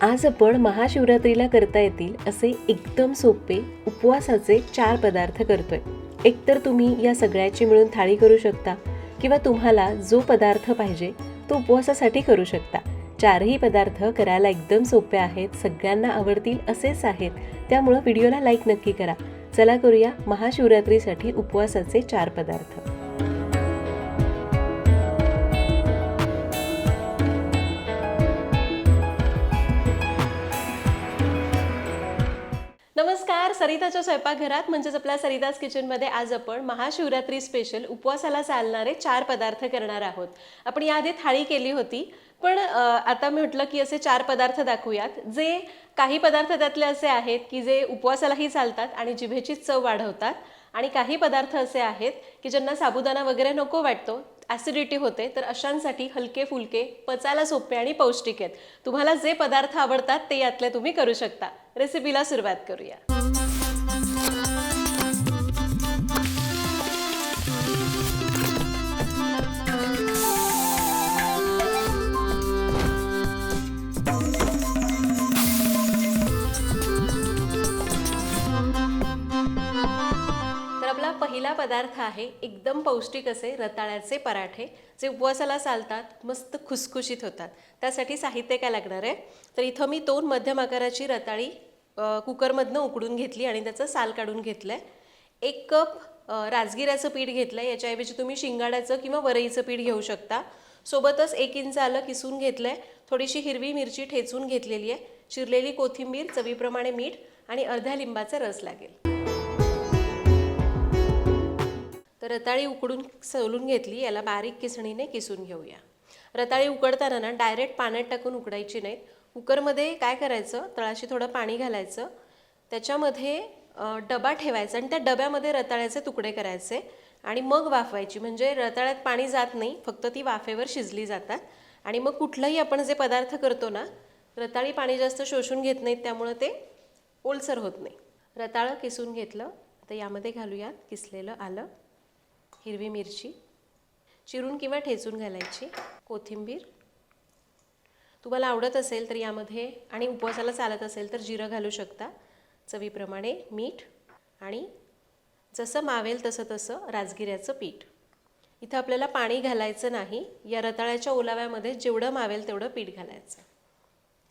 आज आपण महाशिवरात्रीला करता येतील असे एकदम सोपे उपवासाचे चार पदार्थ करतोय. एकतर तुम्ही या सगळ्याची मिळून थाळी करू शकता किंवा तुम्हाला जो पदार्थ पाहिजे तो उपवासासाठी करू शकता. चारही पदार्थ करायला एकदम सोपे आहेत सगळ्यांना आवडतील असेच आहेत. त्यामुळं व्हिडिओला लाईक नक्की करा. चला करूया महाशिवरात्रीसाठी उपवासाचे चार पदार्थ. सरिताच्या स्वयंपाकघरात म्हणजेच आपल्या सरिताज किचनमध्ये आज आपण महाशिवरात्री स्पेशल उपवासाला चालणारे चार पदार्थ करणार आहोत. आपण याआधी थाळी केली होती पण आता मी म्हटलं की असे चार पदार्थ दाखवूयात जे काही पदार्थ त्यातले असे आहेत की जे उपवासालाही चालतात आणि जिभेची चव वाढवतात आणि काही पदार्थ असे आहेत की ज्यांना साबुदाणा वगैरे नको वाटतो ॲसिडिटी होते तर अशांसाठी हलके फुलके पचायला सोपे आणि पौष्टिक आहेत. तुम्हाला जे पदार्थ आवडतात ते यातले तुम्ही करू शकता. रेसिपीला सुरुवात करूया. पहिला पदार्थ आहे एकदम पौष्टिक असे रताळ्याचे पराठे जे उपवासाला चालतात मस्त खुसखुशीत होतात. त्यासाठी साहित्य काय लागणार आहे? तर इथं मी दोन मध्यम आकाराची रताळी कुकरमधनं उकडून घेतली आणि त्याचं साल काढून घेतलं आहे एक कप राजगिराचं राजगिऱ्याचं पीठ घेतलं आहे याच्याऐवजी तुम्ही शिंगाड्याचं किंवा वरईचं पीठ घेऊ शकता. सोबतच एक इंच आलं किसून घेतलं आहे थोडीशी हिरवी मिरची ठेचून घेतलेली आहे. चिरलेली कोथिंबीर चवीप्रमाणे मीठ आणि अर्ध्या लिंबाचा रस लागेल. तर रताळी उकडून सोलून घेतली याला बारीक किसणीने किसून घेऊया. रताळी उकडताना ना डायरेक्ट पाण्यात टाकून उकडायची नाहीत. कुकरमध्ये काय करायचं? तळाशी थोडं पाणी घालायचं. त्याच्यामध्ये डबा ठेवायचा आणि त्या डब्यामध्ये रताळ्याचे तुकडे करायचे आणि मग वाफवायची. म्हणजे रताळ्यात पाणी जात नाही फक्त ती वाफेवर शिजली जातात. आणि मग कुठलंही आपण जे पदार्थ करतो ना रताळी पाणी जास्त शोषून घेत नाहीत त्यामुळं ते ओलसर होत नाही. रताळं किसून घेतलं. तर यामध्ये घालूयात किसलेलं आलं. हिरवी मिरची चिरून किंवा ठेचून घालायची कोथिंबीर. तुम्हाला आवडत असेल तर यामध्ये आणि उपवासाला चालत असेल तर जिरं घालू शकता. चवीप्रमाणे मीठ आणि जसं मावेल तसं तसं राजगिऱ्याचं पीठ. इथं आपल्याला पाणी घालायचं नाही. या रताळ्याच्या ओलाव्यामध्ये जेवढं मावेल तेवढं पीठ घालायचं.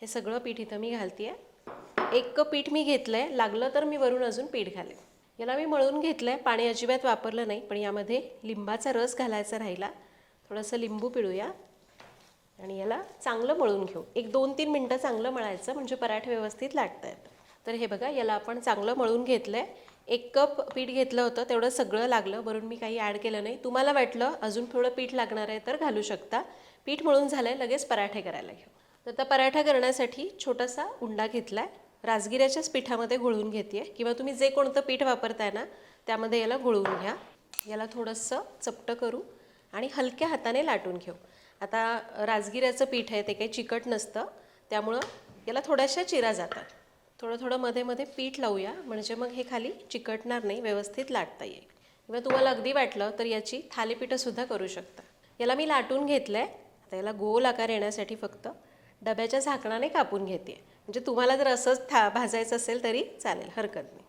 हे सगळं पीठ इथं मी घालते आहे एक कप पीठ मी घेतलं आहे लागलं तर मी वरून अजून पीठ घालेन. याला मी मळून घेतलं आहे पाणी अजिबात वापरलं नाही पण यामध्ये लिंबाचा रस घालायचा राहिला. थोडंसं लिंबू पिळूया. आणि याला चांगलं मळून घेऊ. एक दोन तीन मिनटं चांगलं मळायचं म्हणजे पराठे व्यवस्थित लागत आहेत तर हे बघा याला आपण चांगलं मळून घेतलं आहे एक कप पीठ घेतलं होतं तेवढं सगळं लागलं. वरून मी काही ॲड केलं नाही. तुम्हाला वाटलं अजून थोडं पीठ लागणार आहे तर घालू शकता. पीठ मळून झालं आहे लगेच पराठे करायला घेऊ. तर आता पराठा करण्यासाठी छोटासा उंडा घेतला आहे राजगिऱ्याच्याच पिठामध्ये घोळून घेते किंवा तुम्ही जे कोणतं पीठ वापरताय ना त्यामध्ये याला घोळून घ्या. याला थोडंसं चपटं करू आणि हलक्या हाताने लाटून घेऊ. आता राजगिऱ्याचं पीठ आहे ते काही चिकट नसतं. त्यामुळं याला थोड्याशा चिरा जातात. थोडं थोडं मध्ये मध्ये पीठ लावूया. म्हणजे मग हे खाली चिकटणार नाही व्यवस्थित लाटता येईल. किंवा तुम्हाला अगदी वाटलं तर याची थालीपीठंसुद्धा करू शकता. याला मी लाटून घेतलं आहे आता याला गोल आकार येण्यासाठी फक्त डब्याच्या झाकणाने कापून घेते. म्हणजे तुम्हाला जर असंच था भाजायचं असेल तरी चालेल हरकत नाही.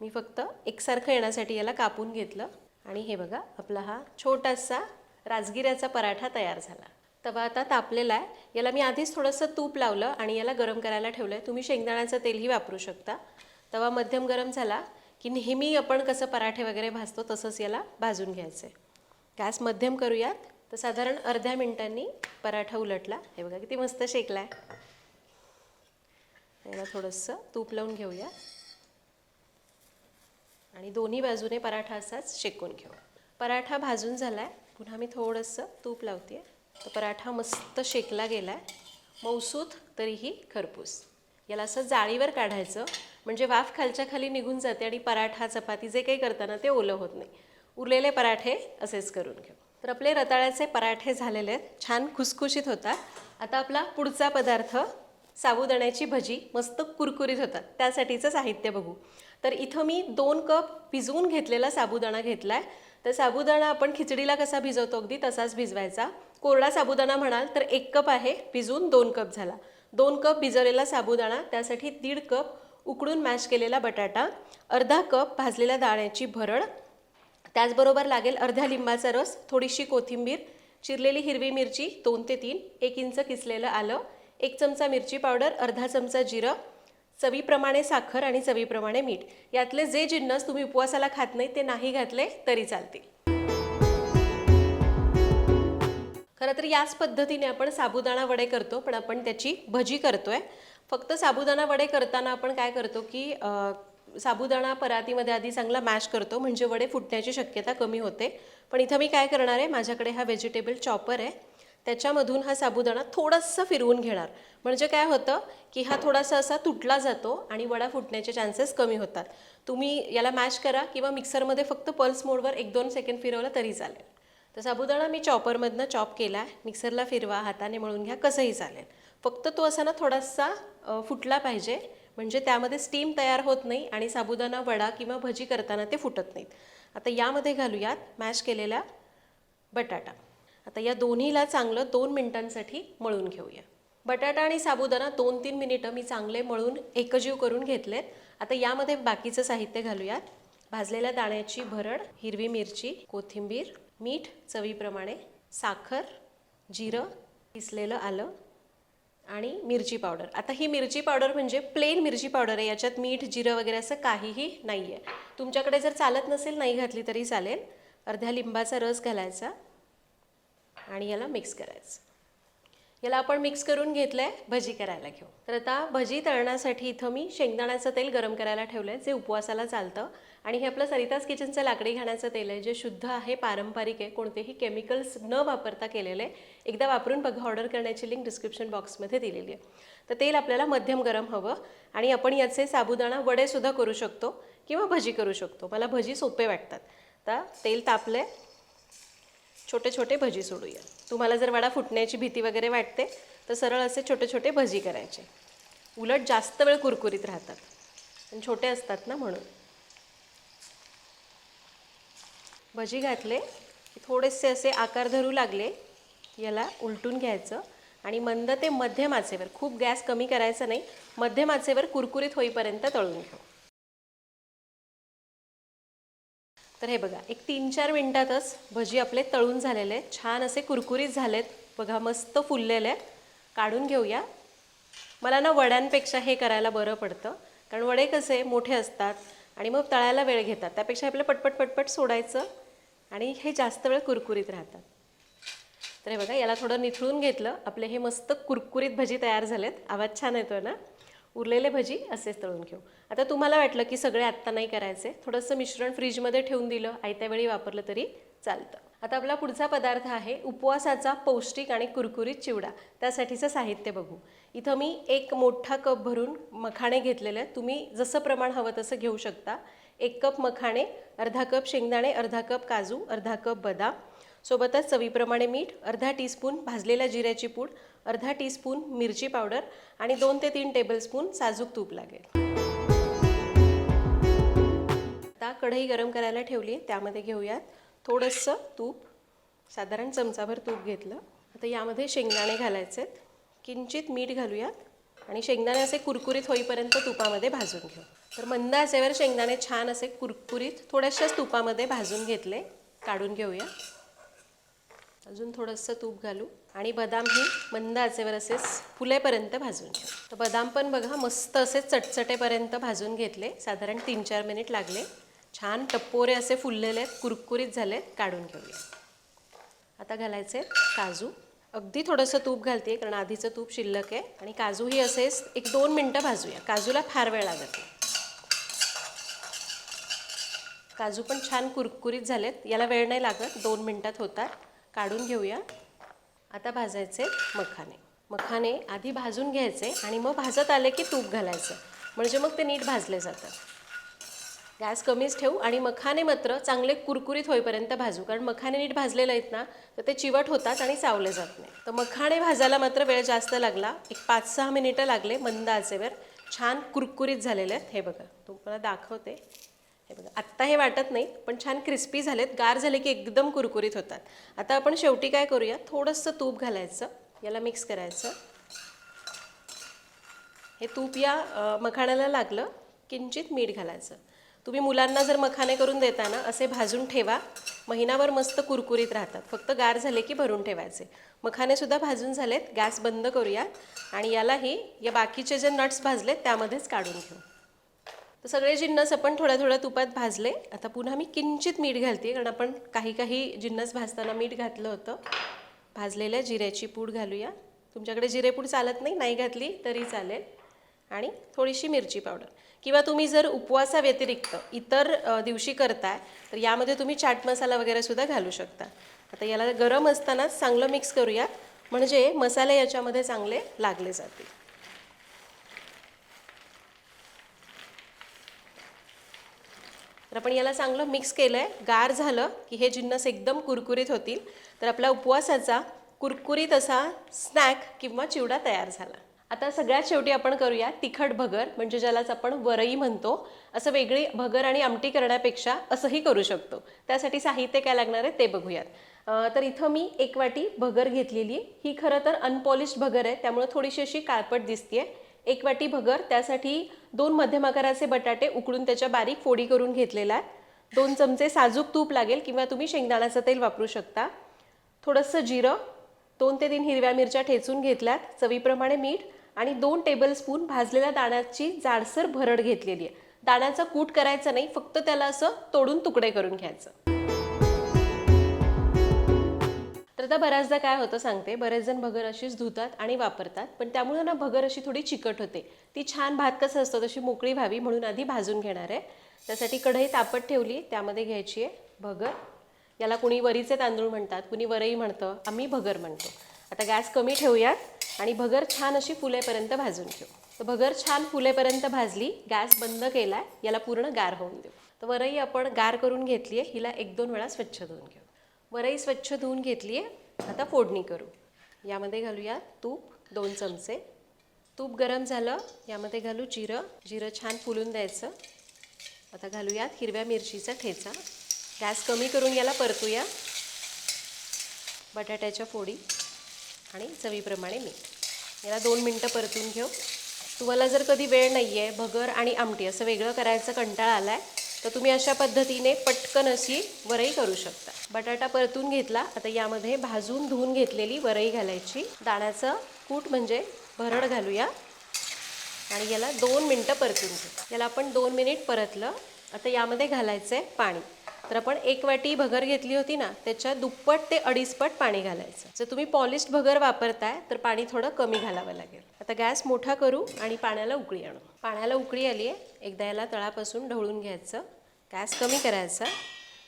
मी फक्त एकसारखं येण्यासाठी याला कापून घेतलं आणि हे बघा आपला हा छोटासा राजगिऱ्याचा पराठा तयार झाला. तवा आता तापलेला आहे. याला मी आधीच थोडंसं तूप लावलं आणि याला गरम करायला ठेवलं आहे तुम्ही शेंगदाण्याचं तेलही वापरू शकता. तवा मध्यम गरम झाला की नेहमी आपण कसं पराठे वगैरे भाजतो तसंच याला भाजून घ्यायचं आहे गॅस मध्यम करूयात. तर साधारण अर्ध्या मिनिटांनी पराठा उलटला. हे बघा किती मस्त शेकला आहे याला थोडंसं तूप लावून घेऊया. आणि दोन्ही बाजूने पराठा असाच शेकून घेऊ. पराठा भाजून झाला आहे पुन्हा मी थोडंसं तूप लावते तर पराठा मस्त शेकला गेला आहे मौसूत तरीही खरपूस. याला असं जाळीवर काढायचं. म्हणजे वाफ खालच्या खाली निघून जाते आणि पराठा चपाती जे काही करताना ते ओलं होत नाही. उरलेले पराठे असेच करून घेऊ. तर आपले रताळ्याचे पराठे झालेले आहेत. छान खुसखुशीत होतात. आता आपला पुढचा पदार्थ साबुदाण्याची भजी मस्त कुरकुरीत होतात. त्यासाठीचं साहित्य बघू. तर इथं मी दोन कप भिजवून घेतलेला साबुदाणा घेतला आहे तर साबुदाणा आपण खिचडीला कसा भिजवतो अगदी तसाच भिजवायचा. कोरडा साबुदाणा म्हणाल तर एक कप आहे भिजवून दोन कप झाला. दोन कप भिजवलेला साबुदाणा त्यासाठी दीड कप उकडून मॅश केलेला बटाटा अर्धा कप भाजलेल्या दाण्याची भरड त्याचबरोबर लागेल अर्ध्या लिंबाचा रस थोडीशी कोथिंबीर चिरलेली हिरवी मिरची दोन ते तीन एक इंच किसलेलं आलं एक चमचा मिरची पावडर अर्धा चमचा जिरं चवीप्रमाणे साखर आणि चवीप्रमाणे मीठ. यातले जे जिन्नस तुम्ही उपवासाला खात नाही ते नाही घातले तरी चालतील. खरं तर याच पद्धतीने आपण साबुदाणा वडे करतो पण आपण त्याची भजी करतोय. फक्त साबुदाणा वडे करताना आपण काय करतो की साबुदाणा परातीमध्ये आधी चांगला मॅश करतो म्हणजे वडे फुटण्याची शक्यता कमी होते. पण इथं मी काय करणार आहे माझ्याकडे हा व्हेजिटेबल चॉपर आहे. त्याच्यामधून हा साबुदाणा थोडासा फिरवून घेणार. म्हणजे काय होतं की हा थोडासा असा तुटला जातो आणि वडा फुटण्याचे चान्सेस कमी होतात. तुम्ही याला मॅश करा किंवा मिक्सरमध्ये फक्त पल्स मोडवर एक दोन सेकंड फिरवलं तरी चालेल. तर साबुदाणा मी चॉपरमधनं चॉप केला आहे. मिक्सरला फिरवा हाताने मळून घ्या कसंही चालेल. फक्त तो असा ना थोडासा फुटला पाहिजे. म्हणजे त्यामध्ये स्टीम तयार होत नाही आणि साबुदाणा वडा किंवा भजी करताना ते फुटत नाहीत. आता यामध्ये घालूयात मॅश केलेला बटाटा. आता या दोन्हीला चांगलं दोन मिनिटांसाठी मळून घेऊया. बटाटा आणि साबुदाणा दोन तीन मिनिटं मी चांगले मळून एकजीव करून घेतलेत. आता यामध्ये बाकीचं साहित्य घालूयात. भाजलेल्या दाण्याची भरड हिरवी मिरची कोथिंबीर मीठ चवीप्रमाणे साखर जिरं किसलेलं आलं आणि मिरची पावडर. आता ही मिरची पावडर म्हणजे प्लेन मिरची पावडर आहे. याच्यात मीठ जिरं वगैरे असं काहीही नाही आहे तुमच्याकडे जर चालत नसेल नाही घातली तरी चालेल. अर्ध्या लिंबाचा रस घालायचा आणि याला मिक्स करायचं. याला आपण मिक्स करून घेतलं आहे भजी करायला घेऊ. तर आता भजी तळण्यासाठी इथं मी शेंगदाण्याचं तेल गरम करायला ठेवलं आहे जे उपवासाला चालतं आणि हे आपलं सरिताज किचनचं लाकडी घाण्याचं तेल आहे जे शुद्ध आहे पारंपरिक आहे कोणतेही केमिकल्स न वापरता केलेलं. आहे एकदा वापरून बघा ऑर्डर करण्याची लिंक डिस्क्रिप्शन बॉक्समध्ये दिलेली आहे. तर तेल आपल्याला मध्यम गरम हवं आणि आपण याचे साबुदाणा वडेसुद्धा करू शकतो किंवा भजी करू शकतो. मला भजी सोपे वाटतात. तर तेल तापलं छोटे छोटे भजी सोडूया. तुम्हाला जर वडा फुटण्याची भीती वगैरे वाटते तर सरळ असे छोटे छोटे भजी करायचे. उलट जास्त वेळ कुरकुरीत राहतात. आणि छोटे असतात ना म्हणून. भजी घातले. की थोडेसे असे आकार धरू लागले. याला उलटून घ्यायचं. आणि मंद ते मध्यम आचेवर खूप गॅस कमी करायचा नाही. मध्यम आचेवर कुरकुरीत होईपर्यंत तळून घेऊ तर हे बघा एक तीन चार मिनिटातच भजी आपले तळून झालेले आहेत. छान असे कुरकुरीत झालेत. बघा मस्त फुललेले आहेत. काढून घेऊया. मला ना वड्यांपेक्षा हे करायला बरं पडतं. कारण वडे कसे मोठे असतात आणि मग तळायला वेळ घेतात. त्यापेक्षा आपलं पटपट पटपट सोडायचं. आणि हे जास्त वेळ कुरकुरीत राहतात. तर हे बघा याला थोडं निथळून घेतलं. आपले हे मस्त कुरकुरीत भजी तयार झालेत. आवाज छान येतो ना? उरलेले भजी असेच तळून घेऊ. आता तुम्हाला वाटलं की सगळे आत्ता नाही करायचे. थोडंसं मिश्रण फ्रीजमध्ये ठेवून दिलं. आयत्या वेळी वापरलं तरी चालतं. आता आपला पुढचा पदार्थ आहे उपवासाचा पौष्टिक आणि कुरकुरीत चिवडा. त्यासाठीचं साहित्य बघू. इथं मी एक मोठा कप भरून मखाणे घेतलेले आहेत. तुम्ही जसं प्रमाण हवं तसं घेऊ शकता. एक कप मखाणे अर्धा कप शेंगदाणे अर्धा कप काजू अर्धा कप बदाम. सोबतच चवीप्रमाणे मीठ अर्धा टीस्पून भाजलेल्या जिऱ्याची पूड अर्धा टीस्पून मिरची पावडर आणि दोन ते तीन टेबलस्पून साजूक तूप लागेल. आता कढई गरम करायला ठेवली आहे त्यामध्ये घेऊयात थोडंसं तूप. साधारण चमचाभर तूप घेतलं. आता यामध्ये शेंगदाणे घालायचे आहेत. किंचित मीठ घालूयात. आणि शेंगदाणे असे कुरकुरीत होईपर्यंत तुपामध्ये भाजून घेऊ. तर मंद आचेवर शेंगदाणे छान असे कुरकुरीत थोड्याशाच तुपामध्ये भाजून घेतले. काढून घेऊया. अजून थोडंसं तूप घालू. आणि बदाम ही मंद आचेवर असेच फुलेपर्यंत भाजून घेऊ. तर बदाम पण बघा मस्त असे चटचटेपर्यंत भाजून घेतले. साधारण तीन चार मिनिट लागले. छान टप्पोरे असे फुललेले आहेत कुरकुरीत झाले काढून घेऊया. आता घालायचे काजू. अगदी थोडंसं तूप घालते कारण आधीचं तूप शिल्लक आहे. आणि काजूही असेच एक दोन मिनटं भाजूया. काजूला फार वेळ लागत नाही. काजू पण छान कुरकुरीत झालेत. याला वेळ नाही लागत दोन मिनटात होतात. काढून घेऊया. आता भाजायचे मखाने. मखाने आधी भाजून घ्यायचे आणि मग भाजत आले की तूप घालायचं. म्हणजे मग ते नीट भाजले जातात. गॅस कमीच ठेवू आणि मखाने मात्र चांगले कुरकुरीत होईपर्यंत भाजू. कारण मखाने नीट भाजलेले आहेत ना तर ते चिवट होतात आणि चावले जात नाही. तर मखाणे भाजायला मात्र वेळ जास्त लागला. एक पाच सहा मिनिटं लागले मंद आचेवर छान कुरकुरीत झालेले आहेत. हे बघा तुम्हाला दाखवते. हे बघा आत्ता हे वाटत नाही पण छान क्रिस्पी झालेत. गार झाले की एकदम कुरकुरीत होतात. आता आपण शेवटी काय करूया? थोडंसं तूप घालायचं. याला मिक्स करायचं. हे तूप या मखाण्याला लागलं. किंचित मीठ घालायचं. तुम्ही मुलांना जर मखाने करून देता ना असे भाजून ठेवा. महिनाभर मस्त कुरकुरीत राहतात. फक्त गार झाले की भरून ठेवायचे. मखानेसुद्धा भाजून झालेत. गॅस बंद करूया. आणि यालाही या बाकीचे जे नट्स भाजलेत त्यामध्येच काढून घेऊ. तर सगळे जिन्नस आपण थोड्या थोड्या तुपात भाजले. आता पुन्हा मी किंचित मीठ घालते कारण आपण काही काही जिन्नस भाजताना मीठ घातलं होतं. भाजलेल्या जिऱ्याची पूड घालूया. तुमच्याकडे जिरेपूड चालत नाही नाही घातली तरी चालेल. आणि थोडीशी मिरची पावडर. किंवा तुम्ही जर उपवासाव्यतिरिक्त इतर दिवशी करताय तर यामध्ये तुम्ही चाट मसाला वगैरे सुद्धा घालू शकता. आता याला गरम असतानाच चांगलं मिक्स करूयात म्हणजे मसाले याच्यामध्ये चांगले लागले जातील. तर आपण याला चांगलं मिक्स केलं आहे गार झालं की हे जिन्नस एकदम कुरकुरीत होतील. तर आपला उपवासाचा कुरकुरीत असा स्नॅक किंवा चिवडा तयार झाला. आता सगळ्यात शेवटी आपण करूया तिखट भगर म्हणजे ज्यालाच आपण वरई म्हणतो असं वेगळी भगर आणि आमटी करण्यापेक्षा असंही करू शकतो. त्यासाठी साहित्य काय लागणार आहे ते बघूयात. तर इथं मी एक वाटी भगर घेतलेली आहे. ही खरं तर अनपॉलिश भगर आहे त्यामुळे थोडीशी अशी काळपट दिसते एक वाटी भगर त्यासाठी दोन मध्यम आकाराचे बटाटे उकडून त्याच्या बारीक फोडी करून घेतलेला आहे. दोन चमचे साजूक तूप लागेल किंवा तुम्ही शेंगदाण्याचं तेल वापरू शकता. थोडंसं जिरं दोन ते तीन हिरव्या मिरच्या ठेचून घेतल्यात. चवीप्रमाणे मीठ आणि दोन टेबलस्पून भाजलेल्या दाण्याची जाडसर भरड घेतलेली आहे. दाण्याचा कूट करायचा नाही फक्त त्याला असं तोडून तुकडे करून घ्यायचं. तर आता बऱ्याचदा काय होतं सांगते बरेच जण भगर अशीच धुतात आणि वापरतात पण त्यामुळे ना भगर अशी थोडी चिकट होते. ती छान भात कसं असतं तशी मोकळी व्हावी म्हणून आधी भाजून घेणार आहे. त्यासाठी कढई तापत ठेवली त्यामध्ये घ्यायची आहे भगर. याला कुणी वरीचे तांदूळ म्हणतात कुणी वरई म्हणतं आम्ही भगर म्हणतो. आता गॅस कमी ठेवूयात. आणि भगर छान अशी फुलेपर्यंत भाजून घेऊ तर भगर छान फुलेपर्यंत भाजली गॅस बंद केलाय याला पूर्ण गार होऊन देऊ. तर वरई आपण गार करून घेतली आहे हिला एक दोन वेळा स्वच्छ धुवून घेऊ. वरई स्वच्छ धुवून घेतली आहे आता फोडणी करू. यामध्ये घालूया तूप दोन चमचे. तूप गरम झालं यामध्ये घालू जिरं. जिरं छान फुलून द्यायचं. आता घालूयात हिरव्या मिरचीचा ठेचा. गॅस कमी करून याला परतूया. बटाट्याच्या फोडी आणि चवीप्रमाणे मीठ. याला दोन मिनटं परतून घेऊ. तुम्हाला जर कधी वेळ नाही आहे भगर आणि आमटी असं वेगळं करायचं कंटाळा आला आहे तर तुम्ही अशा पद्धतीने पटकन अशी वरई करू शकता. बटाटा परतून घेतला आता यामध्ये भाजून धुवून घेतलेली वरई घालायची. दाण्याचं कूट म्हणजे भरड घालूया. आणि याला दोन मिनटं परतून घेऊ. याला आपण दोन मिनिट परतलं आता यामध्ये घालायचं आहे पाणी. तर आपण एक वाटी भगर घेतली होती ना त्याच्या दुप्पट ते अडीचपट पाणी घालायचं. जर तुम्ही पॉलिश्ड भगर वापरताय तर पाणी थोडं कमी घालावं लागेल. आता गॅस मोठा करू आणि पाण्याला उकळी आणू. पाण्याला उकळी आली आहे. एकदा याला तळापासून ढवळून घ्यायचं. गॅस कमी करायचा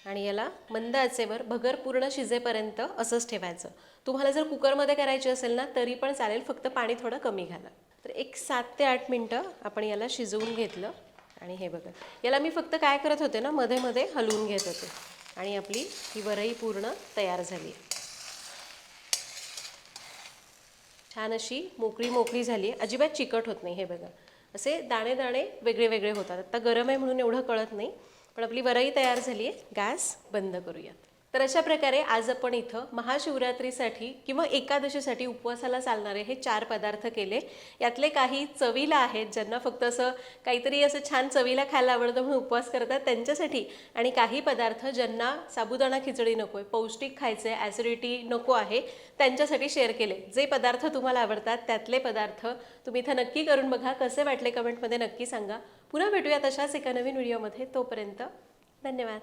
आणि याला मंद आचेवर भगर पूर्ण शिजेपर्यंत असंच ठेवायचं. तुम्हाला जर कुकरमध्ये करायची असेल ना तरी पण चालेल फक्त पाणी थोडं कमी घाला. तर एक सात ते आठ मिनटं आपण याला शिजवून घेतलं. आणि हे बघा. याला मी फक्त काय करत होते ना मध्ये मध्ये हलवून घेत होते. आणि आपली ही वरई पूर्ण तयार झाली. छान अशी मोकळी मोकळी झाली. अजिबात चिकट होत नाही हे बघा. असे दाणे दाणे वेगळे वेगळे होतात. आता गरम आहे म्हणून एवढं कळत नाही. पण आपली वरई तयार झाली आहे. गॅस बंद करूयात. तर अशा प्रकारे आज आपण इथं महाशिवरात्रीसाठी किंवा एकादशीसाठी उपवासाला चालणारे हे चार पदार्थ केले. यातले काही चवीला आहेत ज्यांना फक्त असं काहीतरी असं छान चवीला खायला आवडतं म्हणून उपवास करतात त्यांच्यासाठी. आणि काही पदार्थ ज्यांना साबुदाणा खिचडी नको आहे पौष्टिक खायचं आहे ॲसिडिटी नको आहे त्यांच्यासाठी शेअर केले. जे पदार्थ तुम्हाला आवडतात त्यातले पदार्थ तुम्ही इथं नक्की करून बघा. कसे वाटले कमेंटमध्ये नक्की सांगा. पुन्हा भेटूया तशाच एका नवीन व्हिडिओमध्ये. तोपर्यंत धन्यवाद.